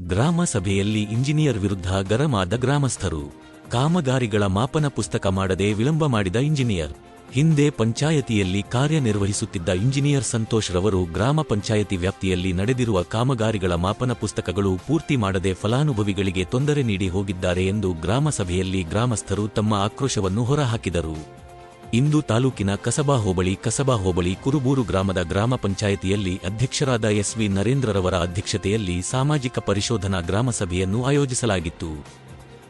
ಗ್ರಾಮ ಸಭೆಯಲ್ಲಿ ಇಂಜಿನಿಯರ್ ವಿರುದ್ಧ ಗರಮಾದ ಗ್ರಾಮಸ್ಥರು. ಕಾಮಗಾರಿಗಳ ಮಾಪನ ಪುಸ್ತಕ ಮಾಡದೆ ವಿಳಂಬ ಮಾಡಿದ ಇಂಜಿನಿಯರ್. ಹಿಂದೆ ಪಂಚಾಯತಿಯಲ್ಲಿ ಕಾರ್ಯನಿರ್ವಹಿಸುತ್ತಿದ್ದ ಇಂಜಿನಿಯರ್ ಸಂತೋಷ್ ರವರು ಗ್ರಾಮ ಪಂಚಾಯತಿ ವ್ಯಾಪ್ತಿಯಲ್ಲಿ ನಡೆದಿರುವ ಕಾಮಗಾರಿಗಳ ಮಾಪನ ಪುಸ್ತಕಗಳು ಪೂರ್ತಿ ಮಾಡದೆ ಫಲಾನುಭವಿಗಳಿಗೆ ತೊಂದರೆ ನೀಡಿ ಹೋಗಿದ್ದಾರೆ ಎಂದು ಗ್ರಾಮಸಭೆಯಲ್ಲಿ ಗ್ರಾಮಸ್ಥರು ತಮ್ಮ ಆಕ್ರೋಶವನ್ನು ಹೊರಹಾಕಿದರು. ಇಂದು ತಾಲೂಕಿನ ಕಸಬಾ ಹೋಬಳಿ ಕಸಬಾ ಹೋಬಳಿ ಕುರುಬೂರು ಗ್ರಾಮದ ಗ್ರಾಮ ಪಂಚಾಯಿತಿಯಲ್ಲಿ ಅಧ್ಯಕ್ಷರಾದ ಎಸ್ವಿ ನರೇಂದ್ರರವರ ಅಧ್ಯಕ್ಷತೆಯಲ್ಲಿ ಸಾಮಾಜಿಕ ಪರಿಶೋಧನಾ ಗ್ರಾಮ ಸಭೆಯನ್ನು ಆಯೋಜಿಸಲಾಗಿತ್ತು.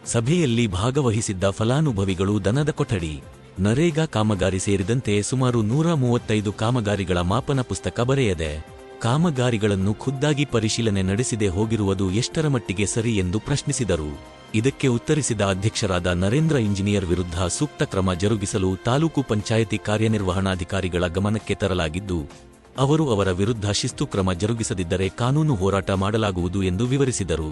ಸಭೆಯಲ್ಲಿ ಭಾಗವಹಿಸಿದ್ದ ಫಲಾನುಭವಿಗಳು ದನದ ಕೊಠಡಿ, ನರೇಗಾ ಕಾಮಗಾರಿ ಸೇರಿದಂತೆ ಸುಮಾರು ನೂರ ಮೂವತ್ತೈದು ಕಾಮಗಾರಿಗಳ ಮಾಪನ ಪುಸ್ತಕ ಬರೆಯದೆ, ಕಾಮಗಾರಿಗಳನ್ನು ಖುದ್ದಾಗಿ ಪರಿಶೀಲನೆ ನಡೆಸಿದೆ ಹೋಗಿರುವುದು ಎಷ್ಟರ ಮಟ್ಟಿಗೆ ಸರಿ ಎಂದು ಪ್ರಶ್ನಿಸಿದರು. ಇದಕ್ಕೆ ಉತ್ತರಿಸಿದ ಅಧ್ಯಕ್ಷರಾದ ನರೇಂದ್ರ ಇಂಜಿನಿಯರ್ ವಿರುದ್ಧ ಸೂಕ್ತ ಕ್ರಮ ಜರುಗಿಸಲು ತಾಲೂಕು ಪಂಚಾಯಿತಿ ಕಾರ್ಯನಿರ್ವಹಣಾಧಿಕಾರಿಗಳ ಗಮನಕ್ಕೆ ತರಲಾಗಿದ್ದು, ಅವರು ಅವರ ವಿರುದ್ಧ ಶಿಸ್ತು ಕ್ರಮ ಜರುಗಿಸದಿದ್ದರೆ ಕಾನೂನು ಹೋರಾಟ ಮಾಡಲಾಗುವುದು ಎಂದು ವಿವರಿಸಿದರು.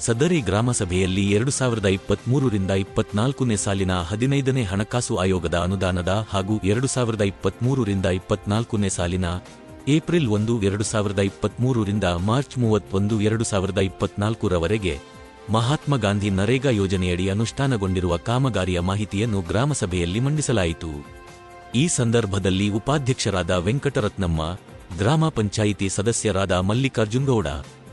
ಸದರಿ ಗ್ರಾಮಸಭೆಯಲ್ಲಿ ಎರಡು ಸಾವಿರದ ಇಪ್ಪತ್ಮೂರರಿಂದ ಇಪ್ಪತ್ನಾಲ್ಕನೇ ಸಾಲಿನ ಹದಿನೈದನೇ ಹಣಕಾಸು ಆಯೋಗದ ಅನುದಾನದ ಹಾಗೂ ಎರಡು ಸಾವಿರದ ಇಪ್ಪತ್ಮೂರರಿಂದ ಇಪ್ಪತ್ನಾಲ್ಕನೇ ಸಾಲಿನ ಏಪ್ರಿಲ್ ಒಂದು, ಎರಡು ಸಾವಿರದ ಇಪ್ಪತ್ಮೂರರಿಂದ ಮಾರ್ಚ್ ಮೂವತ್ತೊಂದು, ಎರಡು ಸಾವಿರದ ಇಪ್ಪತ್ನಾಲ್ಕರವರೆಗೆ ಮಹಾತ್ಮ ಗಾಂಧಿ ನರೇಗಾ ಯೋಜನೆಯಡಿ ಅನುಷ್ಠಾನಗೊಂಡಿರುವ ಕಾಮಗಾರಿಯ ಮಾಹಿತಿಯನ್ನು ಗ್ರಾಮಸಭೆಯಲ್ಲಿ ಮಂಡಿಸಲಾಯಿತು. ಈ ಸಂದರ್ಭದಲ್ಲಿ ಉಪಾಧ್ಯಕ್ಷರಾದ ವೆಂಕಟರತ್ನಮ್ಮ, ಗ್ರಾಮ ಪಂಚಾಯಿತಿ ಸದಸ್ಯರಾದ ಮಲ್ಲಿಕಾರ್ಜುನಗೌಡ,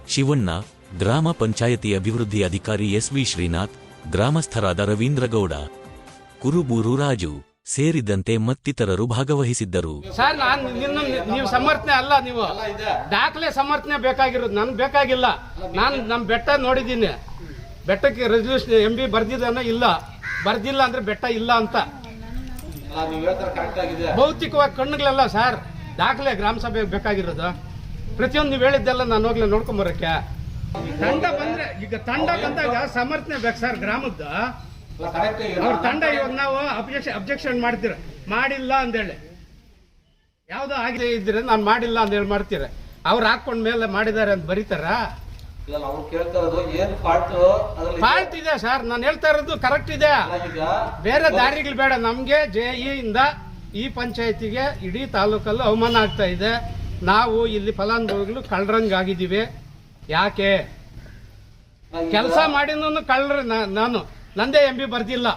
ಶಿವಣ್ಣ, ಗ್ರಾಮ ಪಂಚಾಯಿತಿ ಅಭಿವೃದ್ಧಿ ಅಧಿಕಾರಿ ಎಸ್ವಿ ಶ್ರೀನಾಥ್, ಗ್ರಾಮಸ್ಥರಾದ ರವೀಂದ್ರಗೌಡ, ಕುರುಬೂರು ರಾಜು ಸೇರಿದಂತೆ ಮತ್ತಿತರರು ಭಾಗವಹಿಸಿದ್ದರು. ಸರ್ ನಾನು ನಿನ್ನ ನೀವು ಸಮರ್ಥನೆ ಅಲ್ಲ ನೀವು. ದಾಖಲೆ ಸಮರ್ಥನೆ ಬೇಕಾಗಿರೋದು ನನ್ಗೆ ಬೇಕಾಗಿಲ್ಲ. ನಾನು ನಮ್ಮ ಬೆಟ್ಟ ನೋಡಿದ್ದೀನಿ. ಬೆಟ್ಟಕ್ಕೆ ರೆಸಲ್ಯೂಷನ್ ಎಂ ಬಿ ಬರ್ದಿದ್ದಾನೆ ಇಲ್ಲ. ಬರ್ದಿಲ್ಲ ಅಂದ್ರೆ ಬೆಟ್ಟ ಇಲ್ಲ ಅಂತ. ನೀವು ಹೇಳ್ತಾರೆ ಕರೆಕ್ಟ್ ಆಗಿದೆ. ಭೌತಿಕವಾಗಿ ಕಣ್ಣುಗಳೆಲ್ಲ ಸರ್. ದಾಖಲೆ ಗ್ರಾಮ ಸಭೆಗೆ ಬೇಕಾಗಿರೋದು. ಪ್ರತಿಯೊಂದು ನೀವು ಹೇಳಿದ್ದೆಲ್ಲ ನಾನು ಹೋಗ್ಲಿ ನೋಡ್ಕೊಂಬರಕ್ಕೆ ತಂಡ ಬಂದ್ರೆ ಈಗ ತಂಡ ಬಂದಾಗ ಸಮರ್ಥನೆ ಬೇಕು ಸರ್ ಗ್ರಾಮದ್ದು. ಕರೆಕ್ಟ್ ಅವ್ರ ತಂಡ ಇವಾಗ ನಾವು ಅಬ್ಜೆಕ್ಷನ್ ಅಬ್ಜೆಕ್ಷನ್ ಮಾಡ್ತೀರ? ಮಾಡಿಲ್ಲ ಅಂದೇಳಿ. ಯಾವ್ದೋ ಆಗಿದೆ ಇದ್ರೆ ನಾನು ಮಾಡಿಲ್ಲ ಅಂತೇಳಿ ಮಾಡ್ತೀರ? ಅವ್ರು ಹಾಕೊಂಡ ಮೇಲೆ ಮಾಡಿದ್ದಾರೆ ಅಂತ ಬರೀತಾರ? ಫಾಲ್ಟ್ ಅದ್ರಲ್ಲಿ ಫಾಲ್ಟ್ ಇದೆ ಸರ್ ನಾನು ಹೇಳ್ತಾ ಇರೋದು ಕರೆಕ್ಟ್ ಇದೆ ಬೇರೆ ದಾರಿಗಳು ಬೇಡ. ನಮ್ಗೆ ಜೆ ಇಂದ ಈ ಪಂಚಾಯತಿಗೆ ಇಡೀ ತಾಲೂಕಲ್ಲಿ ಅವಮಾನ ಆಗ್ತಾ ಇದೆ. ನಾವು ಇಲ್ಲಿ ಫಲಾನುಭವಿಗಳು ಕಳ್ರಂಗಾಗಿದ್ದೀವಿ ಯಾಕೆ? ಕೆಲಸ ಮಾಡಿನೂ ಕಳ್ರ ನಾನು. ನಂದೇ ಎಂ ಬಿ ಬರ್ದಿಲ್ಲ.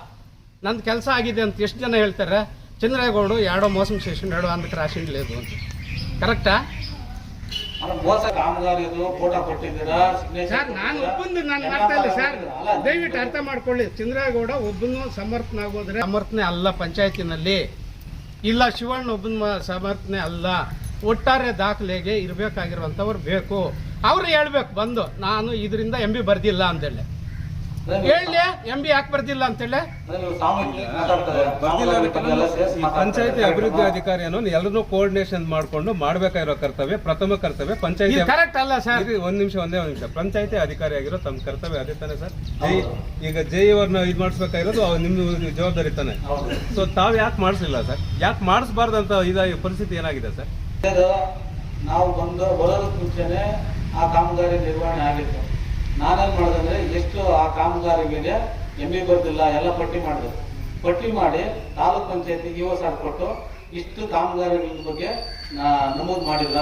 ನಂದು ಕೆಲಸ ಆಗಿದೆ ಅಂತ ಎಷ್ಟು ಜನ ಹೇಳ್ತಾರೆ ಚಂದ್ರೇಗೌಡು ಎರಡೋ ಮೋಸಂ ಸ್ಟೇಷನ್ ಎರಡೋ ಅಂದಕ್ಕೆ ರಾಶಿ ಲೇದು ಅಂತ. ಕರೆಕ್ಟಾ ಸರ್ ನಾನು? ಒಬ್ಬಂದು ನಾನು ಎಲ್ಲ ಮಾಡ್ತಾ ಇಲ್ಲ ಸರ್ ದಯವಿಟ್ಟು ಅರ್ಥ ಮಾಡ್ಕೊಳ್ಳಿ. ಚಂದ್ರೇಗೌಡ ಒಬ್ಬನು ಸಮರ್ಥನೆ ಆಗೋದ್ರೆ ಸಮರ್ಥನೆ ಅಲ್ಲ ಪಂಚಾಯತಿನಲ್ಲಿ. ಇಲ್ಲ ಶಿವಣ್ಣ ಒಬ್ಬನ ಸಮರ್ಥನೆ ಅಲ್ಲ. ಒಟ್ಟಾರೆ ದಾಖಲೆಗೆ ಇರಬೇಕಾಗಿರುವಂಥವ್ರು ಬೇಕು. ಅವ್ರು ಹೇಳ್ಬೇಕು ಬಂದು ನಾನು ಇದರಿಂದ ಎಂ ಬಿ ಬರ್ದಿಲ್ಲ ಅಂತೇಳಿ ಹೇಳಿ ಎಂ ಬಿ ಯಾಕೆ ಬರ್ದಿಲ್ಲ ಅಂತೇಳಿ. ಪಂಚಾಯತಿ ಅಭಿವೃದ್ಧಿ ಅಧಿಕಾರಿಯನ್ನು ಎಲ್ಲರೂ ಕೋಆರ್ಡಿನೇಷನ್ ಮಾಡ್ಕೊಂಡು ಮಾಡ್ಬೇಕಾಗಿರೋ ಕರ್ತವ್ಯ ಪ್ರಥಮ ಕರ್ತವ್ಯ ಪಂಚಾಯತಿ ಕರೆಕ್ಟ್ ಅಲ್ಲ ಸರ್ ಒಂದ್ ನಿಮಿಷ ಒಂದೇ ಒಂದ್ ನಿಮಿಷ. ಪಂಚಾಯತಿ ಅಧಿಕಾರಿ ಆಗಿರೋ ತಮ್ಮ ಕರ್ತವ್ಯ ಅದೇ ತಾನೆ ಸರ್ ಜೈ ಈಗ ಜೈ ಅವ್ರನ್ನ ಇದು ಮಾಡಿಸ್ಬೇಕಾಗಿರೋದು ಅವ್ರು ನಿಮ್ಮ ಜವಾಬ್ದಾರಿ ತಾನೆ. ಸೊ ತಾವ್ ಯಾಕೆ ಮಾಡಿಸ್ಲಿಲ್ಲ ಸರ್ ಯಾಕೆ ಮಾಡಿಸ್ಬಾರ್ದಂತ ಇದಾಗಿ ಪರಿಸ್ಥಿತಿ ಏನಾಗಿದೆ ಸರ್ ನಾವು ಬಂದು ಬರೋದಕ್ಕೆ ಮುಂಚೆನೆ ಆ ಕಾಮಗಾರಿ ನಿರ್ವಹಣೆ ಆಗಿತ್ತು. ನಾನೇನ್ ಮಾಡಿದ್ರೆ ಕಾಮಗಾರಿಗಳಿಗೆ ಎಂ ಬಿ ಬರ್ದಿಲ್ಲ ಎಲ್ಲ ಪಟ್ಟಿ ಮಾಡಿದ್ರು. ಪಟ್ಟಿ ಮಾಡಿ ತಾಲೂಕ್ ಪಂಚಾಯತಿ ಇಒ ಸಾರ್ ಕೊಟ್ಟು ಇಷ್ಟು ಕಾಮಗಾರಿಗಳ ಬಗ್ಗೆ ನಮೂದು ಮಾಡಿಲ್ಲ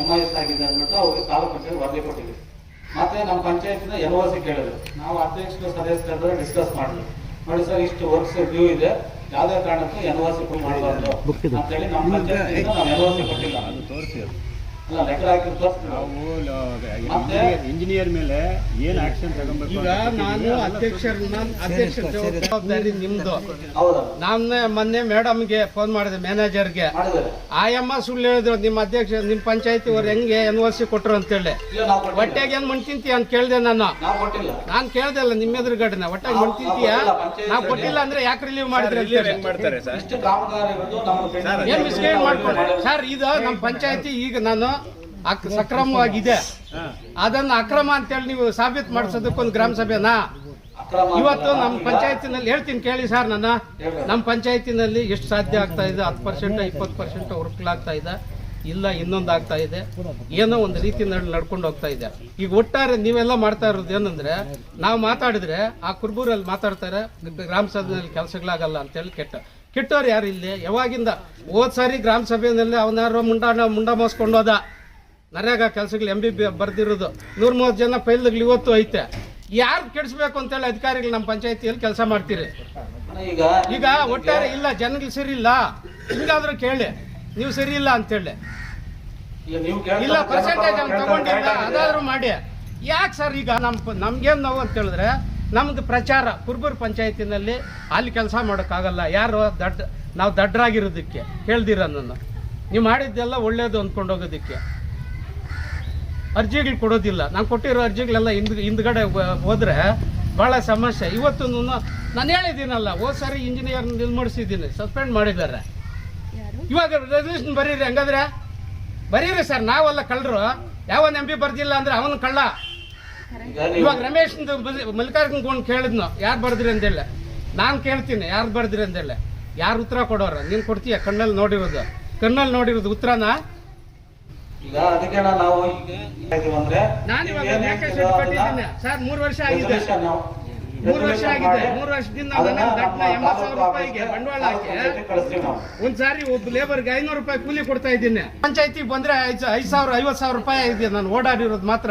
ಎಂ ಐ ಎಸ್ ಆಗಿದೆ ಅಂದ್ಬಿಟ್ಟು ಅವ್ರಿಗೆ ತಾಲೂಕ್ ಪಂಚಾಯತ್ ವರದಿ ಕೊಟ್ಟಿದ್ವಿ ಮತ್ತೆ ನಮ್ಮ ಪಂಚಾಯತಿನ ಎಲ್ ಓ ಸಿ ಕೇಳಿದ್ರು. ನಾವು ಅಧ್ಯಕ್ಷರು ಸದಸ್ಯರ ಡಿಸ್ಕಸ್ ಮಾಡಿದ್ವಿ. ನೋಡಿ ಸರ್ ಇಷ್ಟು ವರ್ಕ್ಸ್ ಡ್ಯೂ ಇದೆ. ಯಾವುದೇ ಕಾರಣಕ್ಕೂ ಎನ್ ಓ ಸಿ ಮಾಡಬಾರ್ದು ಅಂತೇಳಿ ನಮ್ಮ ಪಂಚಾಯತಿಯಿಂದ ನಾವು ಎನ್ ಓ ಸಿ ಕೊಟ್ಟಿಲ್ಲ. ಮತ್ತೆ? ಇಂಜಿನಿಯರ್ ಮೇಲೆ ಏನ್ ಆಕ್ಷನ್ ತಗೊಬೇಕು ಈಗ ನಾನು ಅಧ್ಯಕ್ಷರ ಅಧ್ಯಕ್ಷ ಜವಾಬ್ದಾರಿ ನಿಮ್ದು. ಹೌದಾ. ನಾನು ಮೊನ್ನೆ ಮೇಡಮ್ಗೆ ಫೋನ್ ಮಾಡಿದೆ ಮ್ಯಾನೇಜರ್ಗೆ ಆಯಮ್ಮ ಸುಳ್ಳು ಹೇಳಿದ್ರು ನಿಮ್ಮ ಅಧ್ಯಕ್ಷ ನಿಮ್ಮ ಪಂಚಾಯತಿ ಅವ್ರು ಹೆಂಗೆ ಎನ್ ಓ ಸಿ ಕೊಟ್ರು ಅಂತೇಳಿ. ನಾವು ಹೊಟ್ಟೆಗೆ ಏನ್ ಮಣ್ತಿಂತೀಯ ಅಂತ ಕೇಳ್ದೆ ನಾನು. ನಾನು ಕೊಟ್ಟಿಲ್ಲ. ನಾನ್ ಕೇಳ್ದೆ ಅಲ್ಲ ನಿಮ್ಮ ಎದುರುಗಡೆನ. ಹೊಟ್ಟೆಗೆ ಮಣ್ತಿಂತೀಯ ನಾವು ಕೊಟ್ಟಿಲ್ಲ ಅಂದ್ರೆ ಯಾಕೆ ರಿಲೀವ್ ಮಾಡಿದ್ರೆ ಅಂತ ಹೇಳಿ. ಮಾಡ್ತಾರೆ ಸರ್? ಇಷ್ಟು ಕಾಮಗಾರಿಗಳು ನಮ್ಮ ಏನ್ ಮಿಸ್ಗೈಡ್ ಮಾಡ್ಕೊಂಡು ಸರ್ ಇದು ನಮ್ಮ ಪಂಚಾಯತಿ ಈಗ ನಾನು ಸಕ್ರಮವಾಗಿದೆ. ಅದನ್ನ ಅಕ್ರಮ ಅಂತೇಳಿ ನೀವು ಸಾಬೀತು ಮಾಡಿಸೋದಕ್ಕೊಂದು ಗ್ರಾಮ ಸಭೆನಾ? ಇವತ್ತು ನಮ್ಮ ಪಂಚಾಯತಿನಲ್ಲಿ ಹೇಳ್ತೀನಿ ಕೇಳಿ ಸರ್ ನನ್ನ. ನಮ್ಮ ಪಂಚಾಯತಿನಲ್ಲಿ ಎಷ್ಟು ಸಾಧ್ಯ ಆಗ್ತಾ ಇದೆ? ಹತ್ತು ಪರ್ಸೆಂಟ್, ಇಪ್ಪತ್ತು ಪರ್ಸೆಂಟ್ ಆಗ್ತಾ ಇದೆ? ಇಲ್ಲ, ಇನ್ನೊಂದು ಆಗ್ತಾ ಇದೆ. ಏನೋ ಒಂದು ರೀತಿ ನಡ್- ನಡ್ಕೊಂಡು ಹೋಗ್ತಾ ಇದೆ. ಈಗ ಒಟ್ಟಾರೆ ನೀವೆಲ್ಲ ಮಾಡ್ತಾ ಇರೋದು ಏನಂದ್ರೆ, ನಾವು ಮಾತಾಡಿದ್ರೆ ಆ ಕುರ್ಬೂರಲ್ಲಿ ಮಾತಾಡ್ತಾರೆ, ಗ್ರಾಮ ಸಭೆಯಲ್ಲಿ ಕೆಲಸಗಳಾಗಲ್ಲ ಅಂತೇಳಿ ಕೆಟ್ಟ. ಕೆಟ್ಟವ್ರು ಯಾರು ಇಲ್ಲಿ? ಯಾವಾಗಿಂದ? ಹೋದ್ ಸಾರಿ ಗ್ರಾಮ ಸಭೆಯಲ್ಲಿ ಅವನಾರು ಮುಂಡಾ ಮುಂಡ ಮೋಸ್ಕೊಂಡು ನರೇಗಾ ಕೆಲಸಗಳು ಎಂ ಬಿ ಬಿ ಬರ್ದಿರೋದು. ನೂರ ಮೂವತ್ತು ಜನ ಫೈಲ್ಗಳು ಇವತ್ತು ಐತೆ. ಯಾರು ಕೆಡಿಸ್ಬೇಕು ಅಂತೇಳಿ ಅಧಿಕಾರಿಗಳು ನಮ್ಮ ಪಂಚಾಯತಿಯಲ್ಲಿ ಕೆಲಸ ಮಾಡ್ತೀರಿ. ಈಗ ಒಟ್ಟಾರೆ ಇಲ್ಲ, ಜನಗಳು ಸರಿ ಇಲ್ಲ. ಹಿಂಗಾದ್ರೂ ಕೇಳಿ. ನೀವು ಸರಿ ಇಲ್ಲ ಅಂತೇಳಿ ಇಲ್ಲ ಪರ್ಸೆಂಟೇಜ್ ತಗೊಂಡಿಲ್ಲ, ಅದಾದ್ರೂ ಮಾಡಿ. ಯಾಕೆ ಸರ್ ಈಗ ನಮ್ಮ ನಮ್ಗೇನು ನೋವು ಅಂತ ಹೇಳಿದ್ರೆ, ನಮ್ದು ಪ್ರಚಾರ ಕುರ್ಬೂರ್ ಪಂಚಾಯತಿನಲ್ಲಿ ಅಲ್ಲಿ ಕೆಲಸ ಮಾಡೋಕ್ಕಾಗಲ್ಲ. ಯಾರು ದಡ್ಡ, ನಾವು ದಡ್ಡರಾಗಿರೋದಕ್ಕೆ ಹೇಳ್ದಿರ ನಾನು ನೀವು ಮಾಡಿದ್ದೆಲ್ಲ ಒಳ್ಳೇದು ಅಂದ್ಕೊಂಡು ಹೋಗೋದಕ್ಕೆ. ಅರ್ಜಿಗಳು ಕೊಡೋದಿಲ್ಲ. ನಾನು ಕೊಟ್ಟಿರೋ ಅರ್ಜಿಗಳೆಲ್ಲ ಹಿಂದ್ ಹಿಂದ್ಗಡೆ ಹೋದ್ರೆ ಭಾಳ ಸಮಸ್ಯೆ. ಇವತ್ತು ನಾನು ಹೇಳಿದ್ದೀನಲ್ಲ ಹೋದ್ ಸಾರಿ ಇಂಜಿನಿಯರ್ ನಿಲ್ಮಡಿಸಿದ್ದೀನಿ ಸಸ್ಪೆಂಡ್ ಮಾಡಿದ್ದಾರೆ. ಇವಾಗ ರೆಸಲ್ಯೂಷನ್ ಬರೀರಿ ಹಂಗಾದ್ರೆ? ಬರೀರಿ ಸರ್ ನಾವೆಲ್ಲ ಕಳ್ಳರು. ಯಾವನ್ ಎಂ ಪಿ ಬರ್ದಿಲ್ಲ ಅಂದ್ರೆ ಅವನು ಕಳ್ಳ. ಇವಾಗ ರಮೇಶ್ ಮಲ್ಲಿಕಾರ್ಜುನ್ ಗೊಂಡ್ ಕೇಳಿದ್ನು ಯಾರು ಬರ್ದ್ರಿ ಅಂತೇಳಿ ನಾನು ಕೇಳ್ತೀನಿ ಯಾರು ಬರ್ದ್ರಿ ಅಂತೇಳಿ ಯಾರು ಉತ್ತರ ಕೊಡೋರು? ನೀನು ಕೊಡ್ತೀಯ ಕಣ್ಣಲ್ಲಿ ನೋಡಿರೋದು. ಕಣ್ಣಲ್ಲಿ ನೋಡಿರೋದು ಉತ್ತರನ? ಈಗ ಅದಕ್ಕೆ ನಾವು ಅಂದ್ರೆ ಸರ್ ಮೂರು ವರ್ಷ ಆಗಿದೆ. ಮೂರು ವರ್ಷ ಆಗಿದೆ. ಮೂರು ವರ್ಷದಿಂದ ಎಂಬತ್ತು ಸಾವಿರ ರೂಪಾಯಿಗೆ ಬಂಡವಾಳ ಹಾಕಿ ಪಂಚಾಯ್ತಿಗೆ ಕಳಿಸ್ತೀವಿ ನಾವು. ಒಂದ್ ಸಾರಿ ಒಬ್ಬ ಲೇಬರ್ಗೆ ಐನೂರು ರೂಪಾಯಿ ಕೂಲಿ ಕೊಡ್ತಾ ಇದ್ದೀನಿ. ಪಂಚಾಯತಿ ಬಂದ್ರೆ ಐದ್ ಸಾವಿರ ಐವತ್ ಸಾವಿರ ರೂಪಾಯಿ ಆಗಿದೆ. ನಾನು ಓಡಾಡಿರೋದು ಮಾತ್ರ.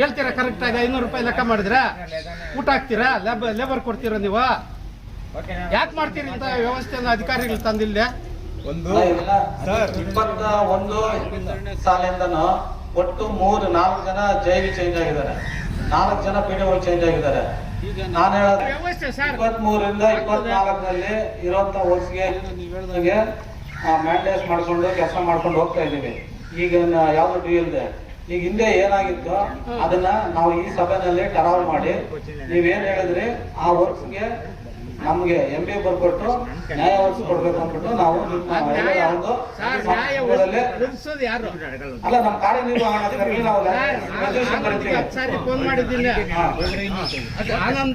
ಹೇಳ್ತೀರಾ ಕರೆಕ್ಟ್ ಆಗಿ ಐನೂರು ರೂಪಾಯಿ ಲೆಕ್ಕ ಮಾಡಿದ್ರ? ಊಟ ಹಾಕ್ತೀರಾ? ಲೇಬರ್ ಲೇಬರ್ ಕೊಡ್ತೀರಾ ನೀವು? ಯಾಕೆ ಮಾಡ್ತೀರಿ ಅಂತ ವ್ಯವಸ್ಥೆನ ಅಧಿಕಾರಿಗಳು ತಂದಿಲ್ಲ? ಒಂದು. ಇಪ್ಪತ್ತ ಒಂದು ಸಾಲಿಂದನು ಒಟ್ಟು ಮೂರು ನಾಲ್ಕು ಜನ ಜೈವಿ ಚೇಂಜ್ ಆಗಿದ್ದಾರೆ. ನಾಲ್ಕು ಜನ ಪಿ ಡಿ ಚೇಂಜ್ ಆಗಿದ್ದಾರೆ. ನಾನು ಹೇಳೋದು ವ್ಯವಸ್ಥೆ ಸರ್. ಇಪ್ಪತ್ತ್ ಮೂರರಿಂದ ಇಪ್ಪತ್ನಾಲ್ಕರಲ್ಲಿ ಇರುವಂತ ವರ್ಸ್ಗೆ ನೀವೇಳ್ದಂಗೆ ಮ್ಯಾಂಡೇಸ್ ಮಾಡ್ಕೊಂಡು ಕೆಲಸ ಮಾಡ್ಕೊಂಡು ಹೋಗ್ತಾ ಇದ್ದೀವಿ. ಈಗ ಯಾವ್ದು ಡಿ ಇಲ್ದೆ ಈಗ ಹಿಂದೆ ಏನಾಗಿತ್ತು ಅದನ್ನ ನಾವು ಈ ಸಭೆನಲ್ಲಿ ಟರಾವ್ ಮಾಡಿ ನೀವೇನ್ ಹೇಳಿದ್ರಿ ಆ ವರ್ಕ್ಸ್ಗೆ ನಮ್ಗೆ ಎಂ ಬಿ ಬರ್ಕೊಟ್ಟು ನ್ಯಾಯ ಕೊಡ್ಬೇಕು ಅಂದ್ಬಿಟ್ಟು ನಾವು ಅಲ್ಲ ನಮ್ಮ ಕಾರ್ಯನಿರ್ವಹಣಾಧಿಕಾರಿ ನಾವು